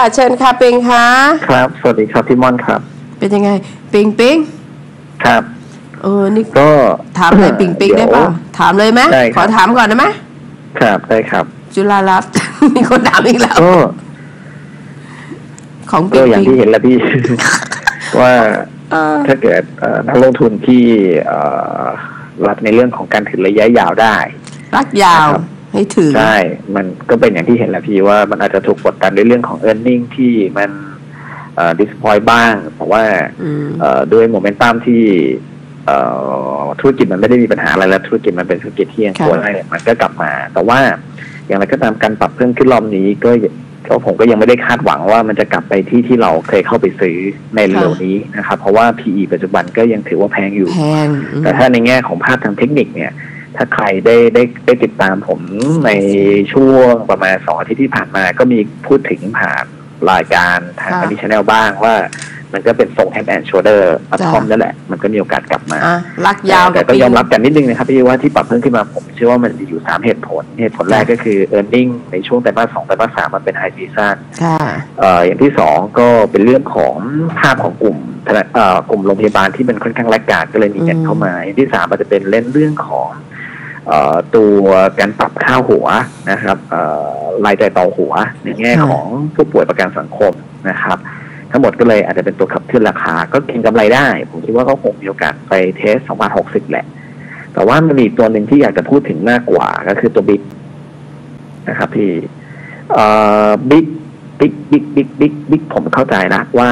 ค่ะเชิญค่ะปิงค่ะครับ สวัสดีครับพี่ม่อนครับ เป็นยังไงปิงปิงครับ เออนี่ก็ถามเลยปิงปิงได้เปล่าถามเลยไหมได้ครับขอถามก่อนได้ไหมครับได้ครับ จุฬารัตน์มีคนถามอีกแล้วก็ของปิก็งอย่างปิงที่เห็นแล้วพี่ ว่าเออถ้าเกิดเอ่อนักลงทุนที่เอ่อรับในเรื่องของการถือระยะยาวได้รักยาวนะครับ ให้ถือใช่ มันก็เป็นอย่างที่เห็นแหละพี่ว่ามันอาจจะถูกกดดันในเรื่องของ e a r n i n g ที่มันเอ่อ disappoint บ้าง เพราะว่าอืมเอ่อด้วยโมเมนตัมที่เอ่อธุรกิจมันไม่ได้มีปัญหาอะไรแล้วธุรกิจมันเป็นธุรกิจที่ยังค่ะตัวได้เนี่ยมันก็กลับมา แต่ว่าอย่างไรก็ตามการปรับเพิ่มขึ้นรอบนี้ก็ก็ผมก็ยังไม่ได้คาดหวังว่ามันจะกลับไปที่ที่เราเคยเข้าไปซื้อในเร็วนี้นะครับเพราะว่า PE ปัจจุบันก็ยังถือว่าแพงอยู่แพงอืมแต่ถ้าในแง่ของภาพทางเทคนิคเนี่ย ถ้าใครได้ได้ได้ติดตามผมในช่วงประมาณสองอาทิตย์ที่ผ่านมา ก็มีพูดถึงผ่านรายการทางค่ะอันนี้ชแนลบ้างว่า มันก็เป็นทรงแฮนด์แอนด์โชเดอร์อัพทอมนั่นแหละ มันก็มีโอกาสกลับมาอะรักยาวแต่กับก็ปิงยอมรับกันนิดนึงนะครับพี่ว่าที่ปรับเพิ่มขึ้นมาผมเชื่อว่ามันมีอยู่สามเหตุผล เหตุผลแรกก็คือ e a r n i n g ในช่วงไตรมาสสองไตรมาสสามมันเป็นไฮซีซันค่ะเอ่ออย่างที่สองก็เป็นเรื่องของภาพของกลุ่มธนาเอ่อกลุ่มโรงพยาบาลที่มันค่อนข้างแลกการก็เลยมีเงินอืมเข้ามาอย่างที่สามมันจะเป็นเล่นเรื่องของเอ่อ ตัวการปรับค่าหัวนะครับรายจ่ายต่อหัวในแง่ของผู้ป่วยประกันสังคมนะครับ ทั้งหมดก็เลยอาจจะเป็นตัวขับเคลื่อนราคา ก็เก็งกำไรได้ ผมคิดว่าก็คงมีโอกาสไปเทส2บาท60แหละ แต่ว่ามันมีตัวหนึ่งที่อยากจะพูดถึงมากกว่าก็คือตัวบิ๊กนะครับพี่บิ๊กบิ๊กบิ๊กบิ๊กบิ๊กบิ๊กผมเข้าใจนะว่า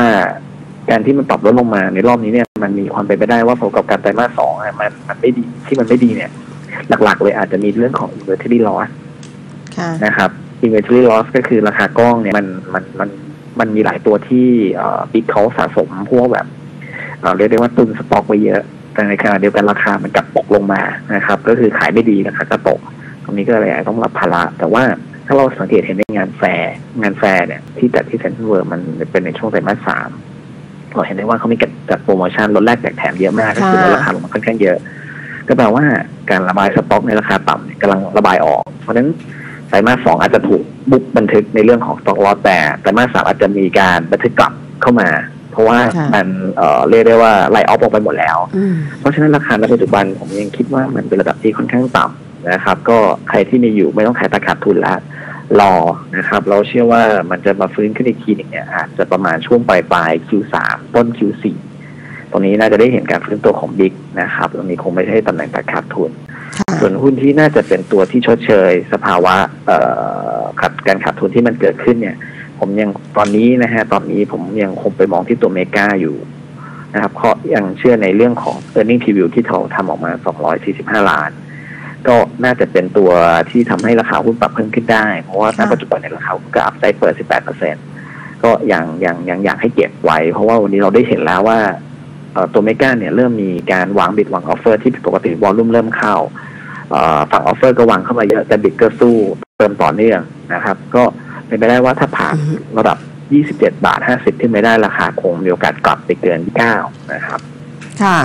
การที่มันปรับลดลงมาในรอบนี้เนี่ย มันมีความเป็นไปได้ว่าผลประกอบการไตรมาสสองมันมันไม่ดีที่มันไม่ดีเนี่ย หลักๆ เลยอาจจะมีเรื่องของ inventory loss ค่ะนะครับ inventory loss ก็คือราคากล้องเนี่ยมันมันมันมันมีหลายตัวที่เอ่อบิ๊กเขาสะสมพวกแบบเอ่อเรียกได้ว่าตุนสต็อกไว้เยอะ แต่ในขณะเดียวกันราคามันกลับตกลงมานะครับ ก็คือขายไม่ดีราคาก็ตก ตรงนี้ก็เลยอาจจะต้องรับภาระ แต่ว่าถ้าเราสังเกตเห็นในงานแฟร์งานแฟร์เนี่ยที่จัดที่เซ็นทรัลเวิร์มันเป็นในช่วงไตรมาสสามเราเห็นได้ว่าเขามีจัดโปรโมชั่นลดแลกแจกแถมเยอะมากก็คือลดราคาลงมาค่อนข้างเยอะ ก็แปลว่า การระบายสต็อกในราคาต่ำเนี่ยกำลังระบายออก เพราะฉะนั้นไตรมาสสองอาจจะถูกบุกบันทึกในเรื่องของสต็อกลอสแต่ไตรมาสสามอาจจะมีการบันทึกกลับเข้ามา เพราะว่าค่ะมันเอ่อเรียกได้ว่าไล่ออฟออกไปหมดแล้วอืมเพราะฉะนั้นราคาในปัจจุบันผมยังคิดว่ามันเป็นระดับที่ค่อนข้างต่ำนะครับ ก็ใครที่มีอยู่ไม่ต้องขายตาขาดทุนแล้วรอนะครับ เราเชื่อว่ามันจะมาฟื้นขึ้นอีกทีหนึงเนี่ยอาจจะประมาณช่วงปลายปลาย Q3 ต้น Q4 ตรงนี้น่าจะได้เห็นการฟื้นตัวของบิ๊กนะครับตรงนี้คงไม่ใช่ตำแหน่งตาขาดทุนค่ะส่วนหุ้นที่น่าจะเป็นตัวที่ชดเชย สภาวะเอ่อขาดการขาดทุนที่มันเกิดขึ้นเนี่ย ผมยังตอนนี้นะฮะตอนนี้ผมยังคงไปมองที่ตัวเมกาอยู่นะครับเพราะยังเชื่อในเรื่องของ e a r n i n g preview ที่เขาทำออกมา 245 ล้าน ก็น่าจะเป็นตัวที่ทำให้ราคาหุ้นปรับเพิ่มขึ้นได้ เพราะว่าณค่ะปัจจุบันในยราคาหุ้นก็อัพไซด์เปิด 18%ก็ยังยังยังอยากให้เก็บไว้ เพราะว่าวันนี้เราได้เห็นแล้วว่าเอ่อ ตัวเมกาเนี่ยเริ่มมีการวางบิดวางออฟเฟอร์ที่ผิดปกติวอลลุ่มเริ่มเข้าเอ่อฝั่งออฟเฟอร์ก็วางเข้ามาเยอะแต่บิดก็สู้เติมต่อเนื่องนะครับ ก็เป็นไปได้ว่าถ้าผ่านอืมระดับ 27 บาท 50 ที่ไม่ได้ราคาคงมีโอกาสกลับไปเกิน 9 นะครับ ค่ะ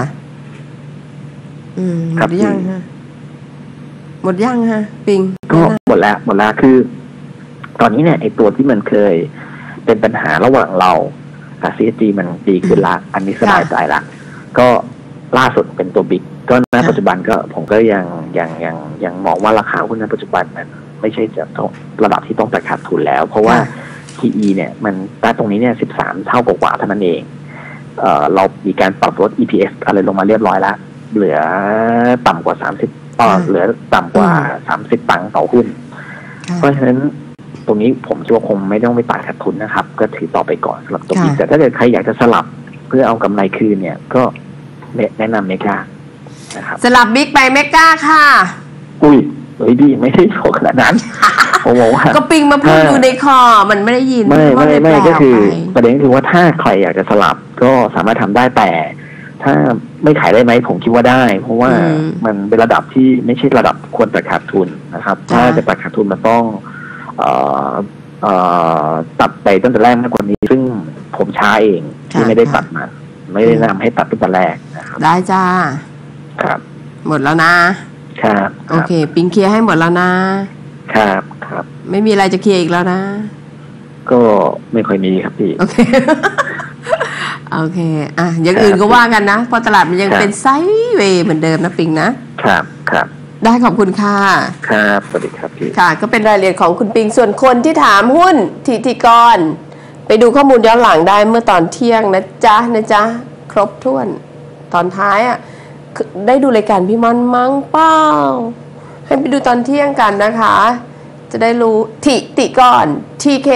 อืมหมครับดยังฮะหมดยังฮะ ปิง ก็หมดแล้วหมดแล้วคือ ตอนนี้เนี่ยไอตัวที่มันเคยเป็นปัญหาระหว่างเรา กับ CSG มันดีขึ้นละอันนี้สบายใจละก็ล่าสุดเป็นตัวบิ๊กก็ณปัจจุบันก็ผมก็ยังยังยังยังมองว่าราคาหุ้นณปัจจุบันมันไม่ใช่จะต้องระดับที่ต้องตัดขาดทุนแล้ว เพราะว่าค่ะ PE เนี่ย มันณตรงนี้เนี่ย13เท่ากว่าๆเท่านั้นเองเอ่อเรามีการปรับลด EPS อะไรลงมาเรียบร้อยแล้วเหลือต่ำกว่า30เอ่อค่ะเหลือต่ำกว่า30ตังค์ต่อหุ้นค่ะเพราะฉะนั้น ตรงนี้ผมคิดว่าคงไม่ต้องไปตัดขาดทุนนะครับ ก็ถือต่อไปก่อนสำหรับตัวนี้ค่ะแต่ถ้าเกิดใครอยากจะสลับเพื่อเอากำไรคืนเนี่ยก็แนะนำเมกานะครับสลับบิ๊กไปเมกาค่ะ อุ้ยเฮ้ยดีไม่ได้โผขนาดนั้นผมบอกว่าก็ปิงมาพูดถ้าอยู่ในคอมันไม่ได้ยินไม่ว่าไม่เลยไม่แปลก็คือไปประเด็นก็คือว่าถ้าใครอยากจะสลับก็สามารถทำได้แต่ ถ้าไม่ขายได้ไหมผมคิดว่าได้ เพราะว่าอืมมันเป็นระดับที่ไม่ใช่ระดับควรตัดขาดทุนนะครับจ้ะถ้าจะตัดขาดทุนมันต้องเอ่อเอ่อ ตัดไปตั้งแต่แรกมากกว่านี้ ซึ่งผมช้าเองที่ไม่ได้ตัดมันไม่ได้แนะนำให้ตัดตั้งแต่แรกนะครับได้จ้าครับ หมดแล้วนะครับโอเค ปิงเคลียร์ให้หมดแล้วนะครับครับ ไม่มีอะไรจะเคลียร์อีกแล้วนะ ก็ไม่ค่อยมีครับพี่โอเคโอเค อะอย่างอื่นก็ว่ากันนะเพราะตลาดมันยังครับเป็นไซด์เวย์เหมือนเดิมนะปิงนะครับ ครับ ได้ขอบคุณค่ะ ครับ สวัสดีครับพี่ ค่ะ ก็เป็นรายละเอียดของคุณปิง ส่วนคนที่ถามหุ้นทีทีกร ไปดูข้อมูลย้อนหลังได้เมื่อตอนเที่ยงนะจ๊ะนะจ๊ะ ครบถ้วน ตอนท้ายอะคือได้ดูรายการพี่มอนมั้งเป้า ให้ไปดูตอนเที่ยงกันนะคะ จะได้รู้ทิติก่อนทีเค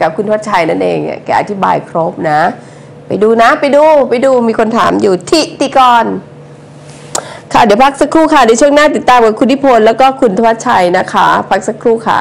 กับคุณทวัชชัยนั่นเองอะแกอธิบายครบนะ ไปดูนะ ไปดู ไปดู มีคนถามอยู่ทิติกร ค่ะเดี๋ยวพักสักครู่ค่ะเดี๋ยวช่วงหน้าติดตามกับคุณนิพนธ์แล้วก็คุณทวัชชัยนะคะ พักสักครู่ค่ะ